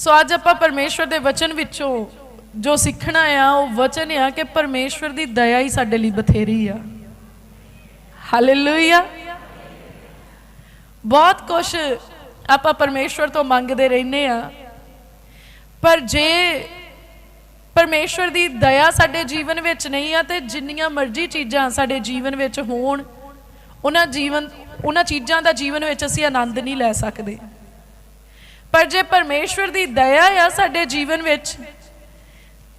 ਸੋ ਅੱਜ ਆਪਾਂ ਪਰਮੇਸ਼ਵਰ ਦੇ ਵਚਨ ਵਿੱਚੋਂ ਜੋ ਸਿੱਖਣਾ ਆ, ਉਹ ਵਚਨ ਆ ਕਿ ਪਰਮੇਸ਼ਵਰ ਦੀ ਦਇਆ ਹੀ ਸਾਡੇ ਲਈ ਬਥੇਰੀ ਆ। ਹਾਲੇਲੂਇਆ ਬਹੁਤ ਕੁਝ ਆਪਾਂ ਪਰਮੇਸ਼ਵਰ ਤੋਂ ਮੰਗਦੇ ਰਹਿੰਦੇ ਆ। ਪਰ ਜੇ ਪਰਮੇਸ਼ਵਰ ਦੀ ਦਇਆ ਸਾਡੇ ਜੀਵਨ ਵਿੱਚ ਨਹੀਂ ਆ, ਤੇ ਜਿੰਨੀਆਂ ਮਰਜ਼ੀ ਚੀਜ਼ਾਂ ਸਾਡੇ ਜੀਵਨ ਵਿੱਚ ਹੋਣ, ਉਹਨਾਂ ਜੀਵਨ, ਉਹਨਾਂ ਚੀਜ਼ਾਂ ਦਾ ਜੀਵਨ ਵਿੱਚ ਅਸੀਂ ਆਨੰਦ ਨਹੀਂ ਲੈ ਸਕਦੇ। ਪਰ ਜੇ ਪਰਮੇਸ਼ਵਰ ਦੀ ਦਇਆ ਆ ਸਾਡੇ ਜੀਵਨ ਵਿੱਚ,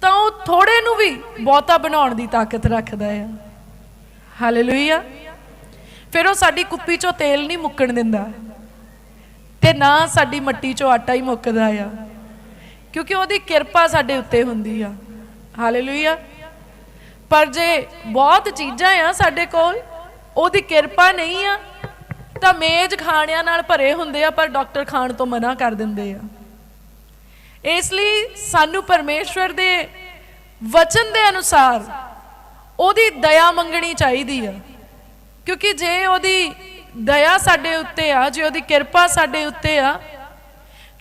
ਤਾਂ ਉਹ ਥੋੜੇ ਨੂੰ ਵੀ ਬਹੁਤਾ ਬਣਾਉਣ ਦੀ ਤਾਕਤ ਰੱਖਦਾ ਆ। ਹਾਲੇਲੂਇਆ ਫਿਰ ਉਹ ਸਾਡੀ ਕੁੱਪੀ ਚੋਂ ਤੇਲ ਨਹੀਂ ਮੁੱਕਣ ਦਿੰਦਾ ਤੇ ਨਾ ਸਾਡੀ ਮੱਟੀ ਚੋਂ ਆਟਾ ਹੀ ਮੁੱਕਦਾ ਆ, ਕਿਉਂਕਿ ਉਹਦੀ ਕਿਰਪਾ ਸਾਡੇ ਉੱਤੇ ਹੁੰਦੀ ਆ। ਹਾਲੇਲੂਇਆ ਪਰ ਜੇ ਬਹੁਤ ਚੀਜ਼ਾਂ ਆ ਸਾਡੇ ਕੋਲ, ਉਹਦੀ ਕਿਰਪਾ ਨਹੀਂ ਆ ਤਾਂ ਮੇਜ਼ ਖਾਣਿਆਂ ਨਾਲ ਭਰੇ ਹੁੰਦੇ ਆ, ਪਰ ਡਾਕਟਰ ਖਾਣ ਤੋਂ ਮਨਾ ਕਰ ਦਿੰਦੇ ਆ। ਇਸ ਲਈ ਸਾਨੂੰ ਪਰਮੇਸ਼ਵਰ ਦੇ ਵਚਨ ਦੇ ਅਨੁਸਾਰ ਉਹਦੀ ਦਇਆ ਮੰਗਣੀ ਚਾਹੀਦੀ ਆ। ਕਿਉਂਕਿ ਜੇ ਉਹਦੀ ਦਇਆ ਸਾਡੇ ਉੱਤੇ ਆ, ਜੇ ਉਹਦੀ ਕਿਰਪਾ ਸਾਡੇ ਉੱਤੇ ਆ,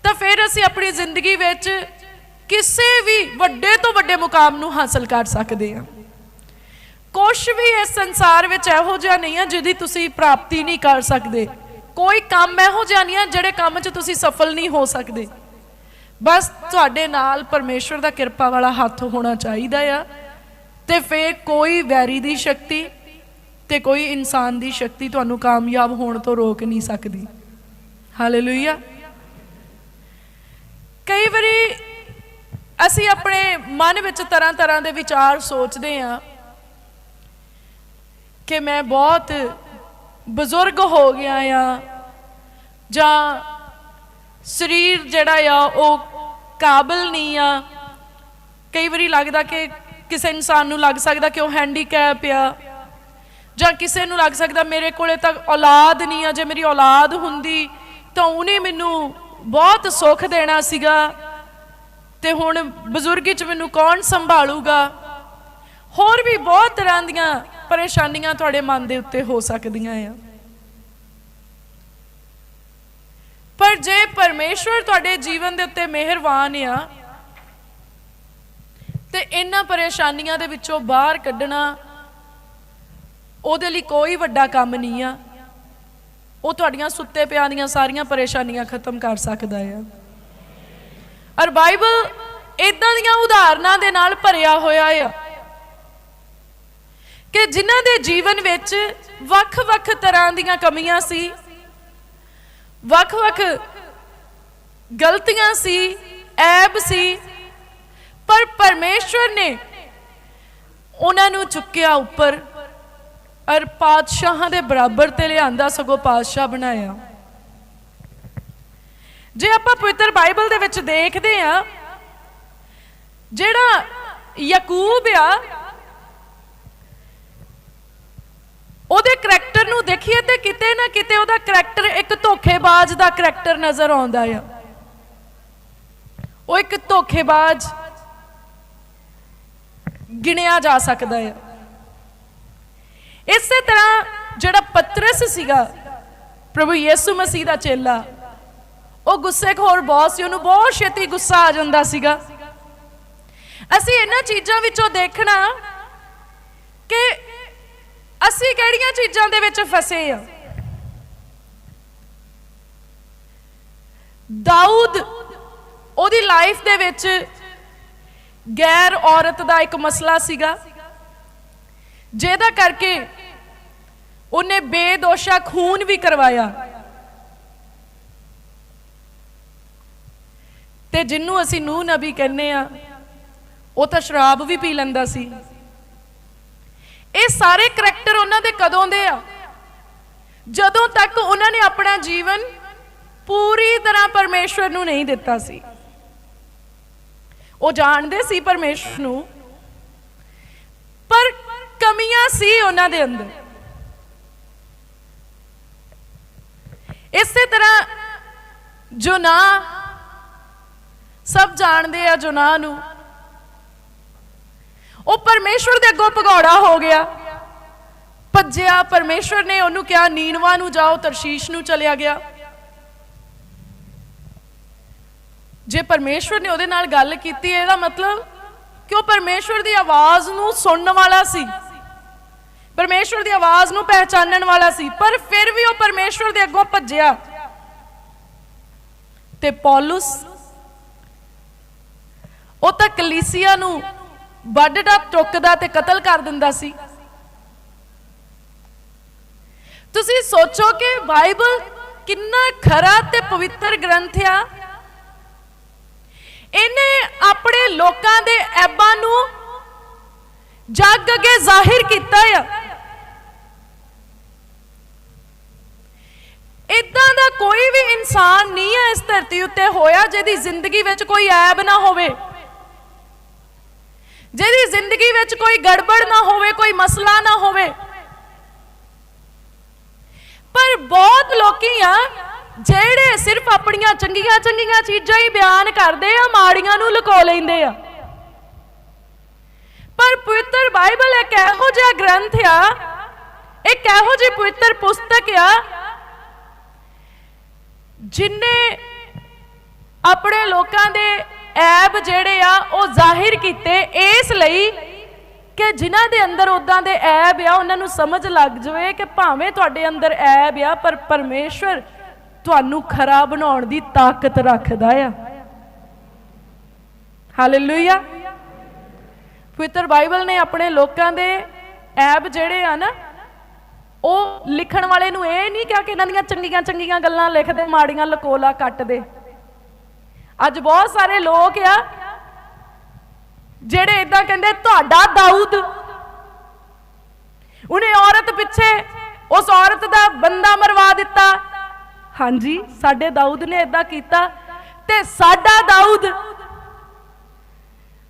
ਤਾਂ ਫਿਰ ਅਸੀਂ ਆਪਣੀ ਜ਼ਿੰਦਗੀ ਵਿੱਚ ਕਿਸੇ ਵੀ ਵੱਡੇ ਤੋਂ ਵੱਡੇ ਮੁਕਾਮ ਨੂੰ ਹਾਸਲ ਕਰ ਸਕਦੇ ਹਾਂ ਕੁਝ ਵੀ ਇਸ ਸੰਸਾਰ ਵਿੱਚ ਇਹੋ ਜਿਹਾ ਨਹੀਂ ਹੈ ਜਿਹਦੀ ਤੁਸੀਂ ਪ੍ਰਾਪਤੀ ਨਹੀਂ ਕਰ ਸਕਦੇ। ਕੋਈ ਕੰਮ ਇਹੋ ਜਿਹਾ ਨਹੀਂ ਹੈ ਜਿਹੜੇ ਕੰਮ 'ਚ ਤੁਸੀਂ ਸਫਲ ਨਹੀਂ ਹੋ ਸਕਦੇ। ਬਸ ਤੁਹਾਡੇ ਨਾਲ ਪਰਮੇਸ਼ਵਰ ਦਾ ਕਿਰਪਾ ਵਾਲਾ ਹੱਥ ਹੋਣਾ ਚਾਹੀਦਾ ਆ ਤੇ ਫਿਰ ਕੋਈ ਵੈਰੀ ਦੀ ਸ਼ਕਤੀ ਤੇ ਕੋਈ ਇਨਸਾਨ ਦੀ ਸ਼ਕਤੀ ਤੁਹਾਨੂੰ ਕਾਮਯਾਬ ਹੋਣ ਤੋਂ ਰੋਕ ਨਹੀਂ ਸਕਦੀ। ਹਾਲੇਲੂਇਆ ਕਈ ਵਾਰੀ ਅਸੀਂ ਆਪਣੇ ਮਨ ਵਿੱਚ ਤਰ੍ਹਾਂ ਤਰ੍ਹਾਂ ਦੇ ਵਿਚਾਰ ਸੋਚਦੇ ਹਾਂ ਕਿ ਮੈਂ ਬਹੁਤ ਬਜ਼ੁਰਗ ਹੋ ਗਿਆ ਆ, ਜਾਂ ਸਰੀਰ ਜਿਹੜਾ ਆ ਉਹ ਕਾਬਲ ਨਹੀਂ ਆ। ਕਈ ਵਾਰੀ ਲੱਗਦਾ ਕਿ ਕਿਸੇ ਇਨਸਾਨ ਨੂੰ ਲੱਗ ਸਕਦਾ ਕਿ ਉਹ ਹੈਂਡੀਕੈਪ ਆ, ਜਾਂ ਕਿਸੇ ਨੂੰ ਲੱਗ ਸਕਦਾ ਮੇਰੇ ਕੋਲੇ ਤਾਂ ਔਲਾਦ ਨਹੀਂ ਆ। ਜੇ ਮੇਰੀ ਔਲਾਦ ਹੁੰਦੀ ਤਾਂ ਉਹਨੇ ਮੈਨੂੰ ਬਹੁਤ ਸੁੱਖ ਦੇਣਾ ਸੀਗਾ, ਤੇ ਹੁਣ ਬਜ਼ੁਰਗੀ ਚ ਮੈਨੂੰ ਕੌਣ ਸੰਭਾਲੂਗਾ? ਹੋਰ ਵੀ ਬਹੁਤ ਤਰ੍ਹਾਂ ਦੀਆਂ ਪਰੇਸ਼ਾਨੀਆਂ ਤੁਹਾਡੇ ਮਨ ਦੇ ਉੱਤੇ ਹੋ ਸਕਦੀਆਂ ਆ। ਪਰ ਜੇ ਪਰਮੇਸ਼ਵਰ ਤੁਹਾਡੇ ਜੀਵਨ ਦੇ ਉੱਤੇ ਮਿਹਰਬਾਨ ਆ, ਤੇ ਇਹਨਾਂ ਪਰੇਸ਼ਾਨੀਆਂ ਦੇ ਵਿੱਚੋਂ ਬਾਹਰ ਕੱਢਣਾ ਉਹਦੇ ਲਈ ਕੋਈ ਵੱਡਾ ਕੰਮ ਨਹੀਂ ਆ। ਉਹ ਤੁਹਾਡੀਆਂ ਸੁੱਤੇ ਪਿਆਂ ਦੀਆਂ ਸਾਰੀਆਂ ਪਰੇਸ਼ਾਨੀਆਂ ਖਤਮ ਕਰ ਸਕਦਾ ਆ। ਔਰ ਬਾਈਬਲ ਇਦਾਂ ਦੀਆਂ ਉਦਾਹਰਨਾਂ ਦੇ ਨਾਲ ਭਰਿਆ ਹੋਇਆ ਆ। ਕਿ ਜਿਨ੍ਹਾਂ ਦੇ ਜੀਵਨ ਵਿੱਚ ਵੱਖ-ਵੱਖ ਤਰ੍ਹਾਂ ਦੀਆਂ ਕਮੀਆਂ ਸੀ ਵੱਖ-ਵੱਖ ਗਲਤੀਆਂ ਸੀ, ਐਬ ਸੀ, ਪਰ ਪਰਮੇਸ਼ਵਰ ਨੇ ਉਹਨਾਂ ਨੂੰ ਚੁੱਕਿਆ ਉੱਪਰ ਔਰ ਪਾਤਸ਼ਾਹਾਂ ਦੇ ਬਰਾਬਰ ਤੇ ਲਿਆਂਦਾ ਸਗੋਂ ਪਾਤਸ਼ਾਹ ਬਣਾਇਆ। ਜੇ ਆਪਾਂ ਪਵਿੱਤਰ ਬਾਈਬਲ ਦੇ ਵਿੱਚ ਦੇਖਦੇ ਆ ਜਿਹੜਾ ਯਾਕੂਬ ਆ ਉਹਦੇ ਕਰੈਕਟਰ ਨੂੰ ਦੇਖੀਏ ਤੇ ਕਿਤੇ ਨਾ ਕਿਤੇ ਉਹਦਾ ਕਰੈਕਟਰ ਇੱਕ ਧੋਖੇਬਾਜ਼ ਦਾ ਕਰੈਕਟਰ ਨਜ਼ਰ ਆਉਂਦਾ ਆ। ਉਹ ਇੱਕ ਧੋਖੇਬਾਜ਼ ਗਿਣਿਆ ਜਾ ਸਕਦਾ ਆ। ਇਸੇ ਤਰ੍ਹਾਂ ਜਿਹੜਾ ਪਤਰਸ ਸੀਗਾ, ਪ੍ਰਭੂ ਯਿਸੂ ਮਸੀਹ ਦਾ ਚੇਲਾ, ਉਹ ਗੁੱਸੇਖੋਰ ਬਹੁਤ ਸੀ, ਉਹਨੂੰ ਬਹੁਤ ਛੇਤੀ ਗੁੱਸਾ ਆ ਜਾਂਦਾ ਸੀਗਾ। ਅਸੀਂ ਇਹਨਾਂ ਚੀਜ਼ਾਂ ਵਿੱਚੋਂ ਦੇਖਣਾ ਕਿ ਅਸੀਂ ਕਿਹੜੀਆਂ ਚੀਜ਼ਾਂ ਦੇ ਵਿੱਚ ਫਸੇ ਆ? ਦਾਊਦ ਉਹਦੀ ਲਾਈਫ ਦੇ ਵਿੱਚ ਗੈਰ ਔਰਤ ਦਾ ਇੱਕ ਮਸਲਾ ਸੀਗਾ। ਜਿਹਦਾ ਕਰਕੇ ਉਹਨੇ ਬੇਦੋਸ਼ਾ ਖੂਨ ਵੀ ਕਰਵਾਇਆ। ਤੇ ਜਿੰਨੂੰ ਅਸੀਂ ਨੂਹ ਨਬੀ ਕਹਿੰਨੇ ਆ, ਉਹ ਤਾਂ ਸ਼ਰਾਬ ਵੀ ਪੀ ਲੈਂਦਾ ਸੀ। ਇਹ ਸਾਰੇ ਕਰੈਕਟਰ ਉਹਨਾਂ ਦੇ ਕਦੋਂ ਦੇ ਆ? ਜਦੋਂ ਤੱਕ ਉਹਨਾਂ ਨੇ ਆਪਣਾ ਜੀਵਨ ਪੂਰੀ ਤਰ੍ਹਾਂ ਪਰਮੇਸ਼ਵਰ ਨੂੰ ਨਹੀਂ ਦਿੱਤਾ ਸੀ। ਉਹ ਜਾਣਦੇ ਸੀ ਪਰਮੇਸ਼ਵਰ ਨੂੰ, ਪਰ ਕਮੀਆਂ ਸੀ ਉਹਨਾਂ ਦੇ ਅੰਦਰ। ਇਸੇ ਤਰ੍ਹਾਂ ਜੁਨਾ ਸਭ ਜਾਣਦੇ ਆ ਜੁਨਾ ਨੂੰ ਉਹ ਪਰਮੇਸ਼ਵਰ ਦੇ ਅੱਗੋਂ ਭਗੌੜਾ ਹੋ ਗਿਆ। ਭੱਜਿਆ, ਪਰਮੇਸ਼ਵਰ ਨੇ ਉਹਨੂੰ ਕਿਹਾ, ਨੀਨਵਾ ਨੂੰ ਜਾਓ, ਤਰਸ਼ੀਸ਼ ਨੂੰ ਚਲਿਆ ਗਿਆ। ਜੇ ਪਰਮੇਸ਼ਵਰ ਨੇ ਉਹਦੇ ਨਾਲ ਗੱਲ ਕੀਤੀ, ਇਹਦਾ ਮਤਲਬ ਕਿ ਉਹ ਪਰਮੇਸ਼ਵਰ ਦੀ ਆਵਾਜ਼ ਨੂੰ ਸੁਣਨ ਵਾਲਾ ਸੀ। ਪਰਮੇਸ਼ਵਰ ਦੀ ਆਵਾਜ਼ ਨੂੰ ਪਹਿਚਾਨਣ ਵਾਲਾ ਸੀ, ਪਰ ਫਿਰ ਵੀ ਉਹ ਪਰਮੇਸ਼ਵਰ ਦੇ ਅੱਗੋਂ ਭੱਜਿਆ। ਤੇ ਪੌਲਸ, ਉਹ ਤਾਂ ਕਲੀਸਿਆ ਨੂੰ ਵੱਢਦਾ ਟੁੱਕਦਾ ਤੇ ਕਤਲ ਕਰ ਦਿੰਦਾ ਸੀ। ਤੁਸੀਂ ਸੋਚੋ ਕਿ ਬਾਈਬਲ ਕਿੰਨਾ ਖਰਾ ਤੇ ਪਵਿੱਤਰ ਗ੍ਰੰਥ ਆ। ਇਹਨੇ ਆਪਣੇ ਲੋਕਾਂ ਦੇ ਐਬਾਂ ਨੂੰ ਜੱਗ ਅੱਗੇ ਜ਼ਾਹਿਰ ਕੀਤਾ ਆ। ਇਦਾਂ ਦਾ ਕੋਈ ਵੀ ਇਨਸਾਨ ਨਹੀਂ ਹੈ ਇਸ ਧਰਤੀ ਉੱਤੇ ਹੋਇਆ ਜਿਹਦੀ ਜ਼ਿੰਦਗੀ ਵਿੱਚ ਕੋਈ ਐਬ ਨਾ ਹੋਵੇ। ਜਿਹਦੀ ਜ਼ਿੰਦਗੀ ਵਿੱਚ ਕੋਈ ਗੜਬੜ ਨਾ ਹੋਵੇ, ਕੋਈ ਮਸਲਾ ਨਾ ਹੋਵੇ। ਪਰ ਬਹੁਤ ਲੋਕੀ ਆ, ਜਿਹੜੇ ਸਿਰਫ ਆਪਣੀਆਂ ਚੰਗੀਆਂ ਚੰਗੀਆਂ ਚੀਜ਼ਾਂ ਹੀ ਬਿਆਨ ਕਰਦੇ ਆ, ਮਾੜੀਆਂ ਨੂੰ ਲੁਕੋ ਲੈਂਦੇ ਆ। ਪਰ ਪਵਿੱਤਰ ਬਾਈਬਲ ਇੱਕ ਇਹੋ ਜਿਹਾ ਗ੍ਰੰਥ ਆ, ਇੱਕ ਇਹੋ ਜਿਹੀ ਪਵਿੱਤਰ ਪੁਸਤਕ ਆ, ਜਿਨੇ ਆਪਣੇ ਲੋਕਾਂ ਦੇ ਐਬ ਜਿਹੜੇ ਆ, ਉਹ ਜ਼ਾਹਿਰ ਕੀਤੇ ਇਸ ਲਈ ਕਿ ਜਿਨ੍ਹਾਂ ਦੇ ਅੰਦਰ ਉਦਾਂ ਦੇ ਐਬ ਆ, ਉਹਨਾਂ ਨੂੰ ਸਮਝ ਲੱਗ ਜਾਵੇ ਕਿ ਭਾਵੇਂ ਤੁਹਾਡੇ ਅੰਦਰ ਐਬ ਆ, ਪਰ ਪਰਮੇਸ਼ਵਰ ਤੁਹਾਨੂੰ ਖਰਾ ਬਣਾਉਣ ਦੀ ਤਾਕਤ ਰੱਖਦਾ ਆ। ਹਾਲੇਲੂਇਆ ਪਵਿੱਤਰ ਬਾਈਬਲ ਨੇ ਆਪਣੇ ਲੋਕਾਂ ਦੇ ਐਬ ਜਿਹੜੇ ਆ ਨਾ, ਉਹ ਲਿਖਣ ਵਾਲੇ ਨੂੰ ਇਹ ਨਹੀਂ ਕਿਹਾ ਕਿ ਇਹਨਾਂ ਦੀਆਂ ਚੰਗੀਆਂ ਚੰਗੀਆਂ ਗੱਲਾਂ ਲਿਖਦੇ ਮਾੜੀਆਂ ਲਕੋਲਾ ਕੱਟਦੇ ਅੱਜ ਬਹੁਤ ਸਾਰੇ ਲੋਕ ਆ ਜਿਹੜੇ ਇਦਾਂ ਕਹਿੰਦੇ, ਤੁਹਾਡਾ ਦਾਊਦ। ਉਹਨੇ ਔਰਤ ਪਿੱਛੇ ਉਸ ਔਰਤ ਦਾ ਬੰਦਾ ਮਰਵਾ ਦਿੱਤਾ। ਹਾਂਜੀ, ਸਾਡੇ ਦਾਊਦ ਨੇ ਇਦਾਂ ਕੀਤਾ ਤੇ ਸਾਡਾ ਦਾਊਦ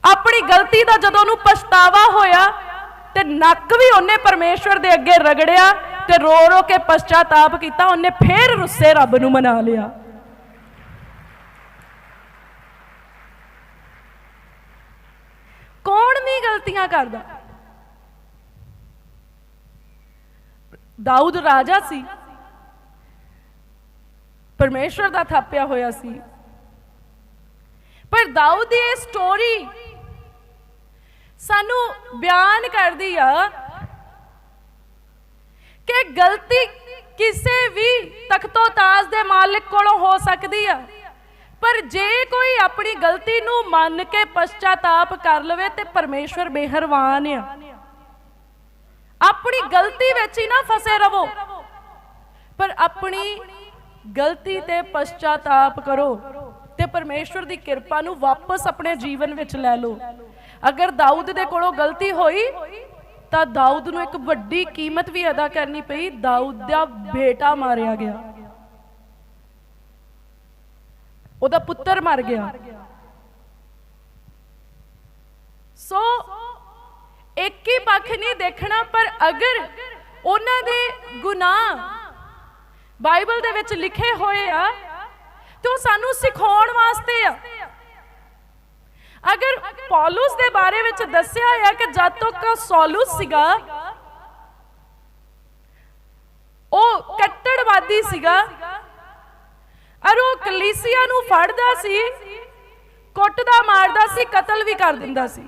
ਆਪਣੀ ਗਲਤੀ ਦਾ ਜਦੋਂ ਉਹਨੂੰ ਪਛਤਾਵਾ ਹੋਇਆ ਤੇ ਨੱਕ ਵੀ ਉਹਨੇ ਪਰਮੇਸ਼ਵਰ ਦੇ ਅੱਗੇ ਰਗੜਿਆ ਤੇ ਰੋ ਰੋ ਕੇ ਪਛਤਾਤਾਪ ਕੀਤਾ, ਉਹਨੇ ਫੇਰ ਰੁੱਸੇ ਰੱਬ ਨੂੰ ਮਨਾ ਲਿਆ। ਕੌਣ ਨਹੀਂ ਗਲਤੀਆਂ ਕਰਦਾ। ਦਾਊਦ ਰਾਜਾ ਸੀ। ਪਰਮੇਸ਼ਵਰ ਦਾ ਥਾਪਿਆ ਹੋਇਆ ਸੀ। ਪਰ ਦਾਊਦ ਦੀ ਇਹ ਸਟੋਰੀ ਸਾਨੂੰ ਬਿਆਨ ਕਰਦੀ ਆ ਕਿ ਗਲਤੀ ਕਿਸੇ ਵੀ ਤਖਤੋ ਤਾਜ ਦੇ ਮਾਲਕ ਕੋਲੋਂ ਹੋ ਸਕਦੀ ਆ। ਪਰ ਜੇ ਕੋਈ ਆਪਣੀ ਗਲਤੀ ਨੂੰ ਮੰਨ ਕੇ ਪਛਤਾਤਾਪ ਕਰ ਲਵੇ ਤੇ ਪਰਮੇਸ਼ਵਰ ਮਿਹਰਬਾਨ ਆ। ਆਪਣੀ ਗਲਤੀ ਵਿੱਚ ਹੀ ਨਾ ਫਸੇ ਰਵੋ। ਪਰ ਆਪਣੀ ਗਲਤੀ ਤੇ ਪਛਤਾਤਾਪ ਕਰੋ ਤੇ ਪਰਮੇਸ਼ਵਰ ਦੀ ਕਿਰਪਾ ਨੂੰ ਵਾਪਸ ਆਪਣੇ ਜੀਵਨ ਵਿੱਚ ਲੈ ਲਓ। ਅਗਰ ਦਾਊਦ ਦੇ ਕੋਲੋਂ ਗਲਤੀ ਹੋਈ, ਤਾਂ ਦਾਊਦ ਨੂੰ ਇੱਕ ਵੱਡੀ ਕੀਮਤ ਵੀ ਅਦਾ ਕਰਨੀ ਪਈ। ਦਾਊਦ ਦਾ ਬੇਟਾ ਮਾਰਿਆ ਗਿਆ। ਉਹਦਾ ਪੁੱਤਰ ਮਰ ਗਿਆ। ਸੋ, ਇੱਕ ਹੀ ਪੱਖ ਨਹੀਂ ਦੇਖਣਾ, ਪਰ ਅਗਰ ਉਹਨਾਂ ਦੇ ਗੁਨਾਹ ਬਾਈਬਲ ਦੇ ਵਿੱਚ ਲਿਖੇ ਹੋਏ ਆ, ਤੇ ਉਹ ਸਾਨੂੰ ਸਿਖਾਉਣ ਵਾਸਤੇ ਆ। ਅਗਰ ਪੌਲਸ ਦੇ ਬਾਰੇ ਵਿੱਚ ਦੱਸਿਆ ਹੋਇਆ ਕਿ ਜਦ ਤੱਕ ਸੌਲਸ ਸੀਗਾ, ਉਹ ਕੱਟੜਵਾਦੀ ਸੀਗਾ ਅਰ ਉਹ ਕਲੀਸਿਆ ਨੂੰ ਫੜਦਾ ਸੀ, ਕੁੱਟਦਾ, ਮਾਰਦਾ ਸੀ, ਕਤਲ ਵੀ ਕਰ ਦਿੰਦਾ ਸੀ।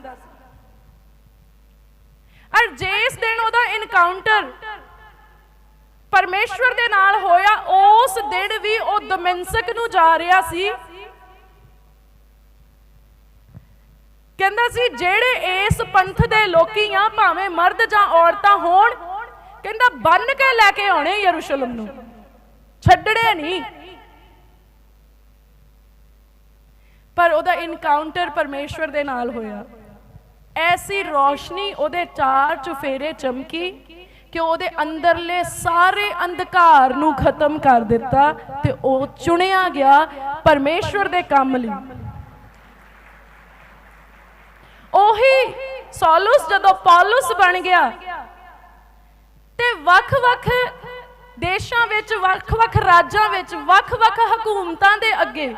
ਅਰ ਜਿਸ ਦਿਨ ਉਹਦਾ ਇਨਕਾਊਂਟਰ ਪਰਮੇਸ਼ਵਰ ਦੇ ਨਾਲ ਹੋਇਆ, ਉਸ ਦਿਨ ਵੀ ਉਹ ਦਮਿੰਸਕ ਨੂੰ ਜਾ ਰਿਹਾ ਸੀ। ਕਹਿੰਦਾ ਸੀ, ਜਿਹੜੇ ਇਸ ਪੰਥ ਦੇ ਲੋਕੀ ਆ, ਭਾਵੇਂ ਮਰਦ ਜਾਂ ਔਰਤਾਂ ਹੋਣ, ਕਹਿੰਦਾ ਬੰਨ ਕੇ ਲੈ ਕੇ ਆਉਣੇ ਯਰੂਸ਼ਲਮ ਨੂੰ। ਛੱਡਣੇ ਨਹੀਂ ਪਰ ਉਹਦਾ ਇਨਕਾਊਂਟਰ ਪਰਮੇਸ਼ਵਰ ਦੇ ਨਾਲ ਹੋਇਆ। ਐਸੀ ਰੋਸ਼ਨੀ ਉਹਦੇ ਚਾਰ ਚੁਫੇਰੇ ਚਮਕੀ ਕਿ ਉਹਦੇ ਅੰਦਰਲੇ ਸਾਰੇ ਅੰਧਕਾਰ ਨੂੰ ਖਤਮ ਕਰ ਦਿੱਤਾ ਤੇ ਉਹ ਚੁਣਿਆ ਗਿਆ ਪਰਮੇਸ਼ਵਰ ਦੇ ਕੰਮ ਲਈ। ਉਹੀ ਸੌਲਸ ਜਦੋਂ ਪੌਲਸ ਬਣ ਗਿਆ ਤੇ ਵੱਖ-ਵੱਖ ਦੇਸ਼ਾਂ ਵਿੱਚ, ਵੱਖ-ਵੱਖ ਰਾਜਾਂ ਵਿੱਚ, ਵੱਖ-ਵੱਖ ਹਕੂਮਤਾਂ ਦੇ ਅੱਗੇ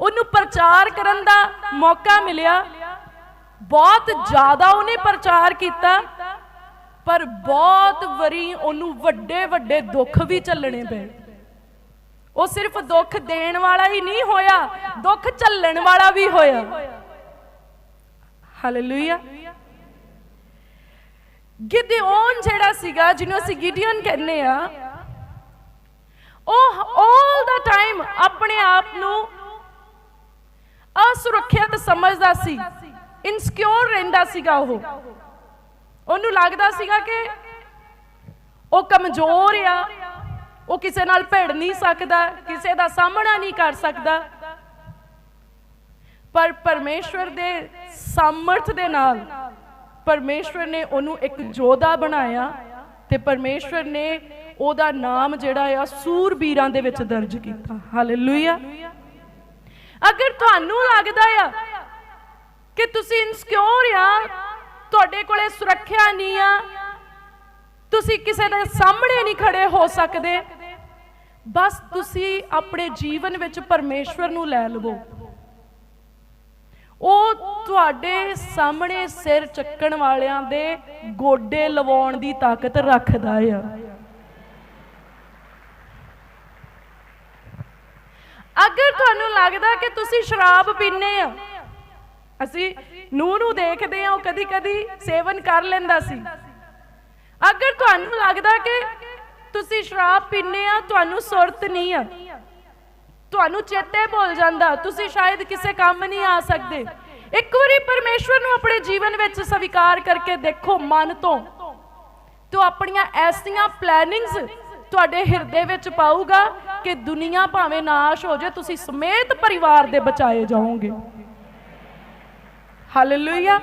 ਉਹਨੂੰ ਪ੍ਰਚਾਰ ਕਰਨ ਦਾ ਮੌਕਾ ਮਿਲਿਆ। ਬਹੁਤ ਜ਼ਿਆਦਾ ਉਹਨੇ ਪ੍ਰਚਾਰ ਕੀਤਾ, ਪਰ ਬਹੁਤ ਵਰੀ ਉਹਨੂੰ ਵੱਡੇ ਵੱਡੇ ਦੁੱਖ ਵੀ ਝੱਲਣੇ ਪਏ। ਉਹ ਸਿਰਫ ਦੁੱਖ ਦੇਣ ਵਾਲਾ ਹੀ ਨਹੀਂ ਹੋਇਆ, ਦੁੱਖ ਝੱਲਣ ਵਾਲਾ ਵੀ ਹੋਇਆ। ਹਾਲੇਲੂਇਆ ਗਿਦਿਓਨ ਜਿਹੜਾ ਸੀਗਾ, ਜਿਹਨੂੰ ਅਸੀਂ ਗਿਡੀਅਨ ਕਹਿੰਦੇ ਆ, ਉਹ 올 ਦਾ ਟਾਈਮ ਆਪਣੇ ਆਪ ਨੂੰ ਅਸੁਰੱਖਿਅਤ ਸਮਝਦਾ ਸੀ। ਇਨਸਿਕਿਉਰ ਰਹਿੰਦਾ ਸੀਗਾ ਉਹ। ਉਹਨੂੰ ਲੱਗਦਾ ਸੀਗਾ ਕਿ ਉਹ ਕਮਜ਼ੋਰ ਆ। ਉਹ ਕਿਸੇ ਨਾਲ ਭਿੜ ਨਹੀਂ ਸਕਦਾ, ਕਿਸੇ ਦਾ ਸਾਹਮਣਾ ਨਹੀਂ ਕਰ ਸਕਦਾ। ਪਰ ਪਰਮੇਸ਼ਵਰ ਦੇ ਸਮਰਥ ਦੇ ਨਾਲ ਪਰਮੇਸ਼ਵਰ ਨੇ ਉਹਨੂੰ ਇੱਕ ਯੋਧਾ ਬਣਾਇਆ ਤੇ ਪਰਮੇਸ਼ਵਰ ਨੇ ਉਹਦਾ ਨਾਮ ਜਿਹੜਾ ਆ ਸੂਰਬੀਰਾਂ ਦੇ ਵਿੱਚ ਦਰਜ ਕੀਤਾ। ਹਾਲੇਲੂਇਆ ਅਗਰ ਤੁਹਾਨੂੰ ਲੱਗਦਾ ਆ ਕਿ ਤੁਸੀਂ ਇਨਸਿਕਿਉਰ ਆ, ਤੁਹਾਡੇ ਕੋਲੇ ਸੁਰੱਖਿਆ ਨਹੀਂ ਆ, ਤੁਸੀਂ ਕਿਸੇ ਦੇ ਸਾਹਮਣੇ ਨਹੀਂ ਖੜੇ ਹੋ ਸਕਦੇ, ਬਸ ਤੁਸੀਂ ਆਪਣੇ ਜੀਵਨ ਵਿੱਚ ਪਰਮੇਸ਼ਵਰ ਨੂੰ ਲੈ ਲਵੋ। ਉਹ ਤੁਹਾਡੇ ਸਾਹਮਣੇ ਸਿਰ ਚੱਕਣ ਵਾਲਿਆਂ ਦੇ ਗੋਡੇ ਲਵਾਉਣ ਦੀ ਤਾਕਤ ਰੱਖਦਾ ਆ। ਅਗਰ ਤੁਹਾਨੂੰ ਲੱਗਦਾ ਕਿ ਤੁਸੀਂ ਸ਼ਰਾਬ ਪੀਨੇ ਆ, ਅਸੀਂ ਨੂੰ ਨੂੰ ਦੇਖਦੇ ਆ, ਉਹ ਕਦੀ ਕਦੀ ਸੇਵਨ ਕਰ ਲੈਂਦਾ ਸੀ। ਅਗਰ ਤੁਹਾਨੂੰ ਲੱਗਦਾ ਕਿ ਤੁਸੀਂ ਸ਼ਰਾਬ ਪੀਨੇ ਆ, ਤੁਹਾਨੂੰ ਸੁਰਤ ਨਹੀਂ ਆ, ਤੁਹਾਨੂੰ ਚੇਤੇ ਭੁੱਲ ਜਾਂਦਾ, ਤੁਸੀਂ ਸ਼ਾਇਦ ਕਿਸੇ ਕੰਮ ਨਹੀਂ ਆ ਸਕਦੇ। ਇੱਕ ਵਾਰੀ ਪਰਮੇਸ਼ਵਰ ਨੂੰ ਆਪਣੇ ਜੀਵਨ ਵਿੱਚ ਸਵੀਕਾਰ ਕਰਕੇ ਦੇਖੋ ਮਨ ਤੋਂ। ਤੋ ਆਪਣੀਆਂ ਐਸੀਆਂ ਪਲੈਨਿੰਗਸ ਤੁਹਾਡੇ ਹਿਰਦੇ ਵਿੱਚ ਪਾਊਗਾ ਕਿ ਦੁਨੀਆ ਭਾਵੇਂ ਨਾਸ਼ ਹੋ ਜਾਏ, ਤੁਸੀਂ ਸਮੇਤ ਪਰਿਵਾਰ ਦੇ ਬਚਾਏ ਜਾਓਗੇ। ਹਾਲੇਲੂਇਆ